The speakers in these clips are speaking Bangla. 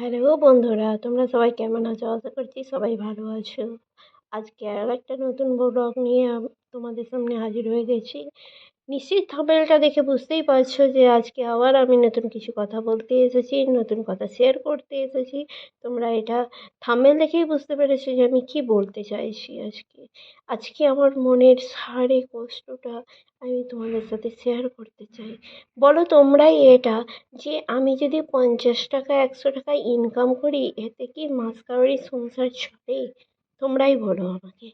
হ্যালো বন্ধুরা, তোমরা সবাই কেমন আছো? আশা করছি সবাই ভালো আছো। আজকে আর একটা নতুন ব্লগ নিয়ে তোমাদের সামনে হাজির হয়ে গেছি। নিশ্চিত থাম্বনেলটা দেখে বুঝতেই পারছ যে আজকে আবার আমি নতুন কিছু কথা বলতে এসেছি, নতুন কথা শেয়ার করতে এসেছি। তোমরা এটা থাম্বনেল দেখেই বুঝতে পেরেছ যে আমি কি বলতে চাইছি আজকে। আজকে আমার মনের সারে কষ্টটা আমি তোমাদের সাথে শেয়ার করতে চাই। বলো তোমরাই এটা যে আমি যদি পঞ্চাশ টাকা, একশো টাকা ইনকাম করি, এতে কি মাস কাবারি সংসার চলে? তোমরাই বলো আমাকে।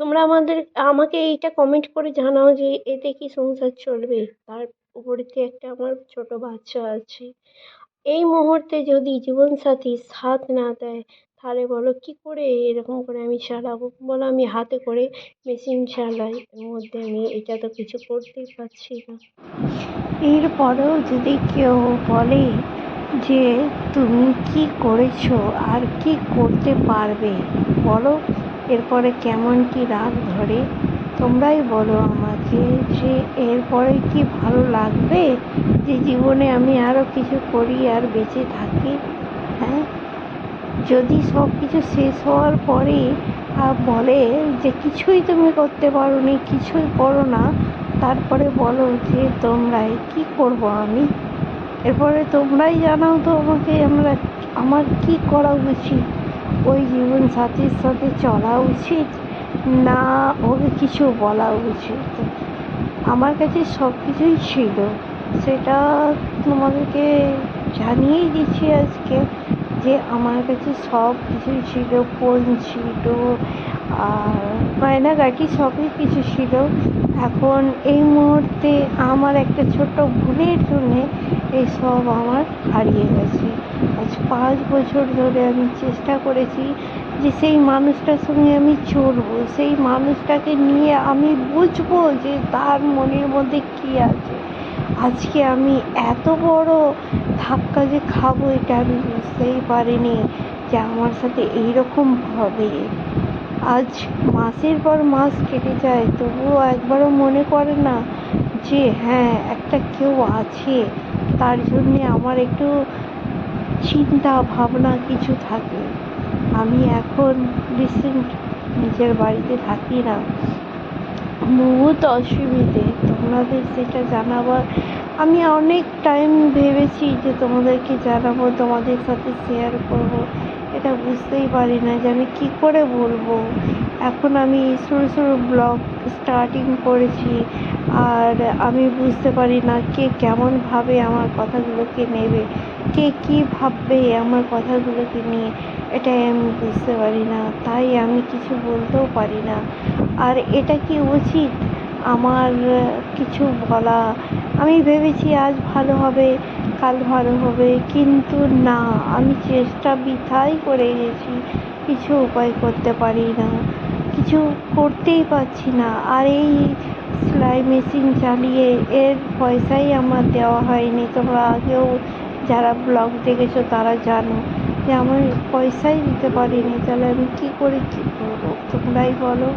তোমরা আমাদের, আমাকে এইটা কমেন্ট করে জানাও যে এতে কি সংসার চলবে। তার উপরেতে একটা আমার ছোট বাচ্চা আছে। এই মুহূর্তে যদি জীবনসাথী সাথ না দেয়, তাহলে বলো কী করে এরকম করে আমি চালাবো? বলো আমি হাতে করে মেশিন চালাই, এর মধ্যে আমি এটা তো কিছু করতেই পারছি না। এরপরেও যদি কেউ বলে যে তুমি কি করেছ আর কি করতে পারবে, বলো। এরপরে কেমন কি রাগ ধরে? তোমরাই বলো আমাকে যে এরপরে কি ভালো লাগবে? যে জীবনে আমি আরও কিছু করি আর বেঁচে থাকি? হ্যাঁ? যদি সব কিছু শেষ হওয়ার পরে বলে যে কিছুই তুমি করতে পারো নি কিছুই করো না, তারপরে বলো যে তোমরাই কি করব আমি? এরপরে তোমরাই জানাও তো আমাকে আমরা, আমার কি করা উচিত? ওই জীবন সাথীর সাথে চলা উচিত? না ওকে কিছু বলা উচিত। আমার কাছে সব কিছুই ছিল। সেটা তোমাদেরকে জানিয়েই দিচ্ছি আজকে যে আমার কাছে সব কিছুই ছিল ফোন ছিল গয়নাগাটি সবই কিছু ছিল। এখন এই মুহূর্তে আমার একটা ছোট্ট ভুলের জন্যে এইসব আমার হারিয়ে গেছে। আজ পাঁচ বছর ধরে আমি চেষ্টা করেছি যে সেই মানুষটার সঙ্গে আমি চলবো, সেই মানুষটাকে নিয়ে আমি বুঝব যে তার মনের মধ্যে কী আছে। আজকে আমি এত বড় ধাক্কা যে খাব এটা আমি বুঝতেই পারিনি যে আমার সাথে এইরকম হবে। আজ মাসের পর মাস কেটে যায়, তবুও একবারও মনে করে না যে হ্যাঁ একটা কেউ আছে। তার জন্যে আমার একটু চিন্তা, ভাবনা কিছু থাকে। আমি এখন রিসেন্ট নিজের বাড়িতে থাকি না। বহুত অসুবিধে। তোমাদের সেটা জানাবার আমি অনেক টাইম ভেবেছি যে তোমাদেরকে জানাব, তোমাদের সাথে শেয়ার করব। এটা বুঝতেই পারি না যে আমি কী করে বলব। এখন আমি শুরু শুরু ব্লগ স্টার্টিং করেছি আর আমি বুঝতে পারি না কে কেমনভাবে আমার কথাগুলোকে নেবে, কে কী ভাববে আমার কথাগুলোকে নিয়ে, এটাই আমি বুঝতে পারি না, তাই আমি কিছু বলতেও পারি না। আর এটা কি উচিত? আমার কিছু বলা, আমি ভেবেছি আজ ভালো হবে। কাল ভালো হবে, কিন্তু না, আমি চেষ্টা বৃথাই করে গেছি। কিছু উপায় করতে পারি না, কিছু করতেই পারছি না। আর এই সেলাই মেশিন চালিয়ে এর পয়সাই আমার দেওয়া হয়নি। তোমরা আগেও যারা ব্লগ দেখেছ, তারা জানো যে আমার পয়সাই দিতে পারিনি। তাহলে আমি কী করে কী করব? তোমরাই বলো।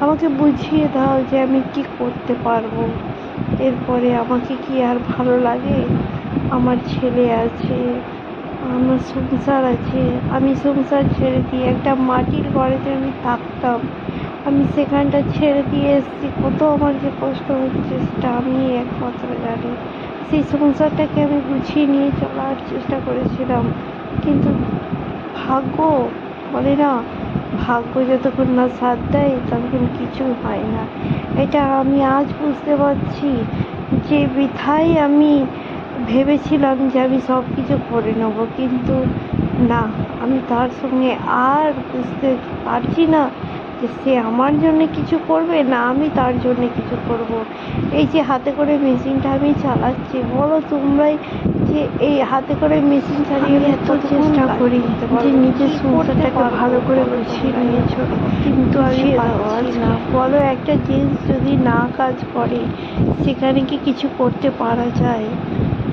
আমাকে বুঝিয়ে দাও যে আমি কি করতে পারব। এরপরে আমাকে কি আর ভালো লাগে? আমার ছেলে আছে, আমার সংসার আছে, আমি সংসার ছেড়ে দিয়ে একটা মাটির ঘরেতে আমি থাকতাম। আমি সেখানটা ছেড়ে দিয়ে এসেছি, কত আমার যে কষ্ট হচ্ছে সেটা আমি একমাত্র জানি। সেই সংসারটাকে আমি গুছিয়ে নিয়ে চলার চেষ্টা করেছিলাম। কিন্তু ভাগ্য বলে না ভাগ্য যতক্ষণ না সাথ দেয় ততক্ষণ কিছু হয় না। এটা আমি আজ বুঝতে পারছি। যে বৃথাই আমি ভেবেছিলাম যে আমি সব কিছু করে নেব, কিন্তু না, আমি তার সঙ্গে আর বুঝতে পারছি না যে সে আমার জন্য কিছু করবে না আমি তার জন্য কিছু করব। এই যে হাতে করে মেশিনটা আমি চালাচ্ছি বলো তোমরাই যে এই হাতে করে মেশিন চালিয়ে এত চেষ্টা করি যে নিজের সংসারটাকে ভালো করে গুছিয়ে নিয়েছো কিন্তু আমি না। বলো একটা জিনিস যদি না কাজ করে সেখানে কি কিছু করতে পারা যায়?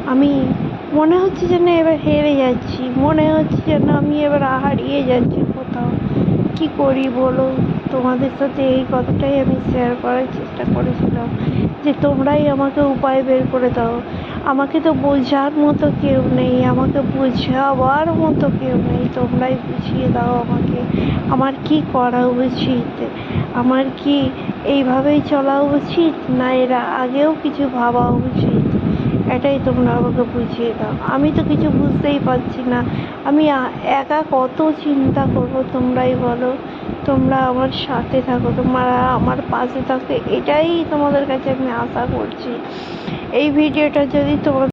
আমি মনে হচ্ছে যেন এবার হেরে যাচ্ছি মনে হচ্ছে যেন আমি এবার হারিয়ে যাচ্ছি। কি করি বলো? তোমাদের সাথে এই কথাটাই আমি শেয়ার করার চেষ্টা করেছিলাম, যে তোমরাই আমাকে উপায় বের করে দাও। আমাকে তো বোঝার মতো কেউ নেই, আমাকে বোঝাবার মতো কেউ নেই। তোমরাই বুঝিয়ে দাও আমাকে, আমার কি করা উচিত? আমার কি এইভাবেই চলা উচিত? না, এর আগেও কিছু ভাবা উচিত? এটাই তোমরা আমাকে বুঝিয়ে দাও। আমি তো কিছু বুঝতেই পারছি না। আমি একা কত চিন্তা করব তোমরাই বলো। তোমরা আমার সাথে থাকো, তোমরা আমার পাশে থাকো। এটাই তোমাদের কাছে আমি আশা করছি। এই ভিডিওটা যদি তোমার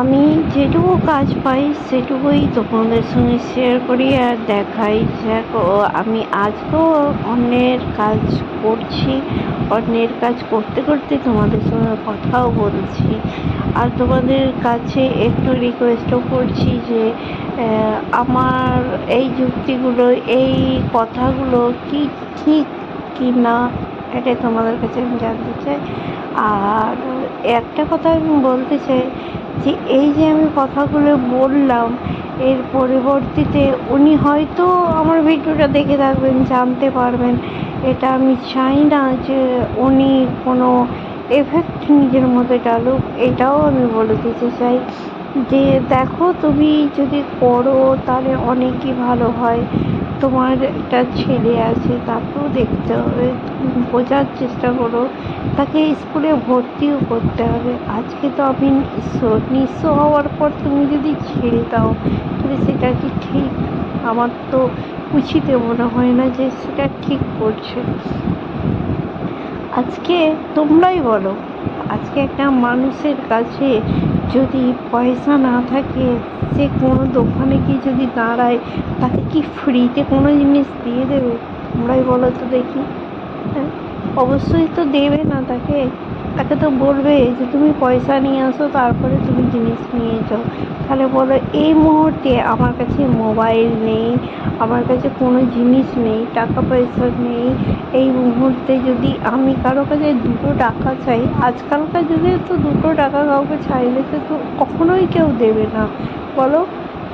আমি যেটুকু কাজ পাই সেটুকুই তোমাদের সঙ্গে শেয়ার করি আর দেখাই। দেখো, আমি আজকেও অন্যের কাজ করছি, অন্যের কাজ করতে করতে তোমাদের সঙ্গে কথাও বলছি। আর তোমাদের কাছে একটু রিকোয়েস্টও করছি যে আমার এই যুক্তিগুলো, এই কথাগুলো কি ঠিক কি না এটাই তোমাদের কাছে আমি জানতে চাই। আর একটা কথা আমি বলতে চাই যে এই যে আমি কথাগুলো বললাম, এর পরিবর্তিতে উনি হয়তো আমার ভিডিওটা দেখে থাকবেন, জানতে পারবেন। এটা আমি চাই না যে উনি কোনো এফেক্ট নিজের মধ্যে ডালুক এটাও আমি বলে দিতে চাই যে, দেখো তুমি যদি করো তাহলে অনেকই ভালো হয়। তোমার একটা ছেলে আছে, তাকেও দেখতে হবে, বোঝার চেষ্টা করো। তাকে স্কুলে ভর্তিও করতে হবে। আজকে তো আমি নিঃস্ব হওয়ার পর তুমি যদি ছেড়ে দাও, তাহলে সেটা কি ঠিক? আমার তো উচিত মনে হয় না যে সেটা ঠিক করছে। আজকে তোমরাই বলো। আজকে একটা মানুষের কাছে যদি পয়সা না থাকে, সে কোনো দোকানে গিয়ে যদি দাঁড়ায়, তাকে কি ফ্রিতে কোনো জিনিস দিয়ে দেবে? তোমরাই বলো তো দেখি হ্যাঁ? অবশ্যই তো দেবে না তাকে। তাকে তো বলবে যে, তুমি পয়সা নিয়ে আসো, তারপরে তুমি জিনিস নিয়ে যাও। তাহলে বলো, এই মুহূর্তে আমার কাছে মোবাইল নেই, আমার কাছে কোনো জিনিস নেই, টাকা পয়সা নেই। এই মুহূর্তে যদি আমি কারও কাছে দুটো টাকা চাই, আজকালকার যুগে তো দুটো টাকা কাউকে চাইলে তো কখনোই কেউ দেবে না। বলো,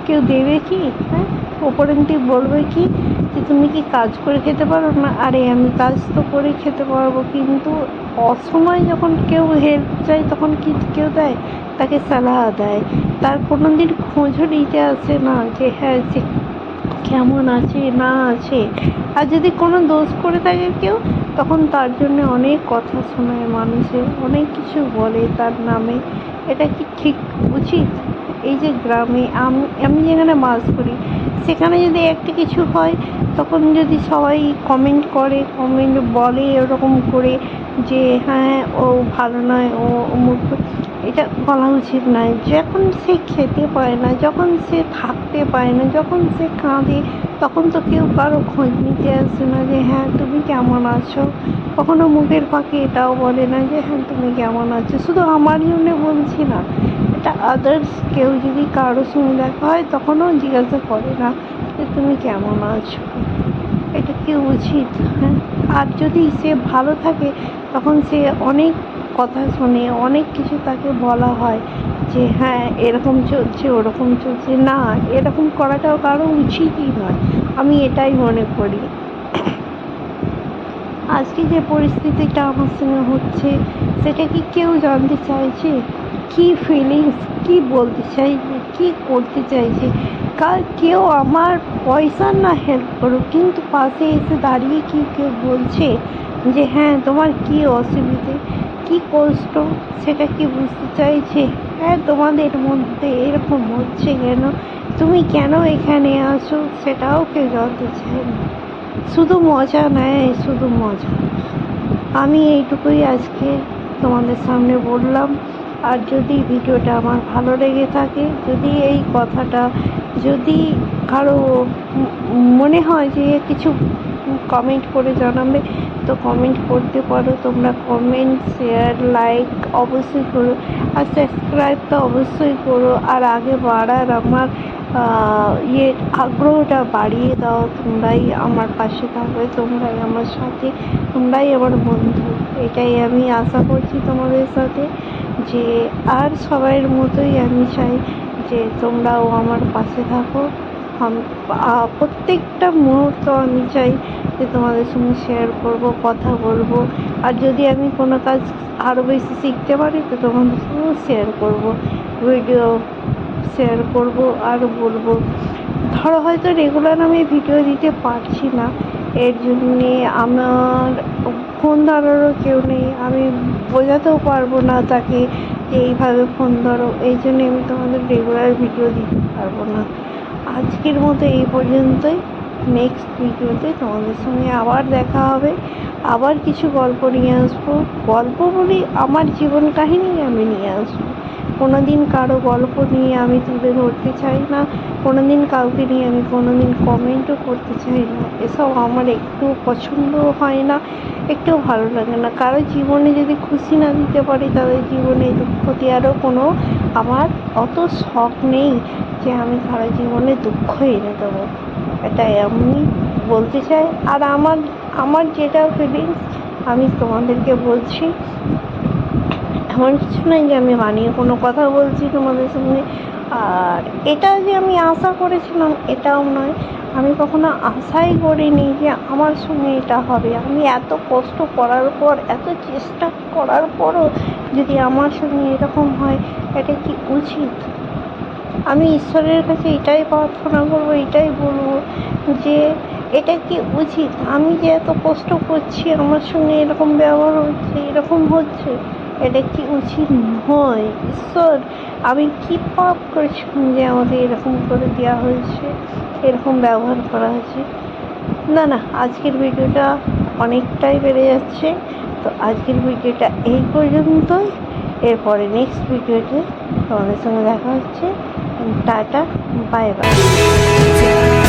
কেউ দেবে কি? হ্যাঁ? ওপরেন্টি বলবে কি? যে তুমি কি কাজ করে খেতে পারো? না, আরে আমি কাজ তো করে খেতে পারব, কিন্তু অসময় যখন কেউ হেল্প চায়, তখন কি কেউ দেয়? তাকে সালাহ দেয়। তার কোনো দিন খোঁজও নিতে আসে না যে হ্যাঁ সে কেমন আছে, না আছে? আর যদি কোনো দোষ করে থাকে কেউ, তখন তার জন্য অনেক কথা শোনায় মানুষের অনেক কিছু বলে তার নামে। এটা কি ঠিক উচিত? এই যে গ্রামে, আমি আমি যেখানে বাস করি সেখানে যদি একটা কিছু হয়, তখন যদি সবাই কমেন্ট করে কমেন্ট বলে এরকম করে যে হ্যাঁ ও ভালো নয়, ও অমুক এটা বলা উচিত নয় যখন সে খেতে পায় না, যখন সে থাকতে পায় না, যখন সে কাঁদে, তখন তো কেউ কারও খোঁজ নিতে আসে না যে হ্যাঁ তুমি কেমন আছো? কখনো মুখের ফাঁকে এটাও বলে না যে হ্যাঁ তুমি কেমন আছো? শুধু আমার জন্য বলছি না। এটা আদার্স কেউ যদি কারোর সঙ্গে দেখা হয়, তখনও জিজ্ঞাসা করে না যে তুমি কেমন আছো? এটা কি উচিত? হ্যাঁ। আর যদি সে ভালো থাকে, তখন সে অনেক কথা শোনে, অনেক কিছু তাকে বলা হয় যে হ্যাঁ এরকম চলছে, ওরকম চলছে। না, এরকম করাটাও কারও উচিতই নয়। আমি এটাই মনে করি। আজকে যে পরিস্থিতিটা আমার সঙ্গে হচ্ছে, সেটা কি কেউ জানতে চাইছে? কি ফিলিংস কি বলতে চাইছে, কি করতে চাইছে? কার কেউ আমার পয়সা না হেল্প করুক, কিন্তু পাশে এসে দাঁড়িয়ে কি কেউ বলছে যে হ্যাঁ তোমার কি অসুবিধে? কি কষ্ট? সেটা কি বুঝতে চাইছে? হ্যাঁ তোমাদের মধ্যে এরকম হচ্ছে কেন? তুমি কেন এখানে আসো সেটাও কেউ জানতে চায় না। শুধু মজা নেয় শুধু মজা। আমি এইটুকুই আজকে তোমাদের সামনে বললাম। আর যদি ভিডিওটা আমার ভালো লেগে থাকে, যদি এই কথাটা যদি কারও মনে হয় যে কিছু কমেন্ট করে জানাবে, তো কমেন্ট করতে পারো। তোমরা কমেন্ট শেয়ার লাইক অবশ্যই করো আর সাবস্ক্রাইব তো অবশ্যই করো। আর আগে বাড়ার আমার ইয়ে আগ্রহটা বাড়িয়ে দাও। তোমরাই আমার পাশে থাকবে, তোমরাই আমার সাথে, তোমরাই আমার বন্ধু। এটাই আমি আশা করছি তোমাদের সাথে। যে আর সবাইয়ের মতোই আমি চাই যে তোমরাও আমার পাশে থাকো। প্রত্যেকটা মুহূর্ত আমি চাই যে তোমাদের সঙ্গে শেয়ার করব, কথা বলব। আর যদি আমি কোনো কাজ আরও বেশি শিখতে পারি, তো তোমাদের সঙ্গেও শেয়ার করব ভিডিও শেয়ার করব আর বলব। ধরো হয়তো রেগুলার আমি ভিডিও দিতে পারছি না এর জন্যে আমার ফোন ধরারও কেউ নেই। আমি বোঝাতেও পারব না তাকে যে এইভাবে ফোন ধরো। এই জন্যে আমি তোমাদের রেগুলার ভিডিও দিতে পারব না। আজকের মতো এই পর্যন্তই। নেক্সট ভিডিওতে তোমাদের সঙ্গে আবার দেখা হবে। আবার কিছু গল্প নিয়ে আসব। গল্প বলি আমার জীবন কাহিনী আমি নিয়ে আসব। কোনো দিন কারও গল্প নিয়ে আমি তুলে ধরতে চাই না কোনো দিন কাউকে নিয়ে আমি কোনো দিন কমেন্টও করতে চাই না। এসব আমার একটু পছন্দ হয় না, একটু ভালো লাগে না। কারও জীবনে যদি খুশি না দিতে পারি, তাদের জীবনে দুঃখ দেওয়ারও কোনো আমার অত শখ নেই যে আমি কারও জীবনে দুঃখ এনে দেবো। এটা আমি বলতে চাই। আর আমার আমার যেটা ফিলিংস আমি তোমাদেরকে বলছি এমন কিছু নয় যে আমি বানিয়ে কোনো কথা বলছি তোমাদের সঙ্গে আর এটা যে আমি আশা করেছিলাম, এটাও নয়। আমি কখনো আশাই করিনি যে আমার সঙ্গে এটা হবে। আমি এত কষ্ট করার পর, এত চেষ্টা করার পরও যদি আমার সঙ্গে এরকম হয়, এটা কি উচিত? আমি ঈশ্বরের কাছে এটাই প্রার্থনা করব, এটাই বলব যে এটা কি উচিত? আমি যে এত কষ্ট করছি, আমার সঙ্গে এরকম ব্যবহার হচ্ছে, এরকম হচ্ছে এটা কি উচিত নয়? ঈশ্বর, আমি কি পাপ করেছিলাম যে আমাকে এরকম করে দেওয়া হয়েছে, এরকম ব্যবহার করা হয়েছে? না না, আজকের ভিডিওটা অনেকটাই বেড়ে যাচ্ছে। তো আজকের ভিডিওটা এই পর্যন্তই। এরপরে নেক্সট ভিডিওতে তোমাদের সঙ্গে দেখা হচ্ছে। Tata bye bye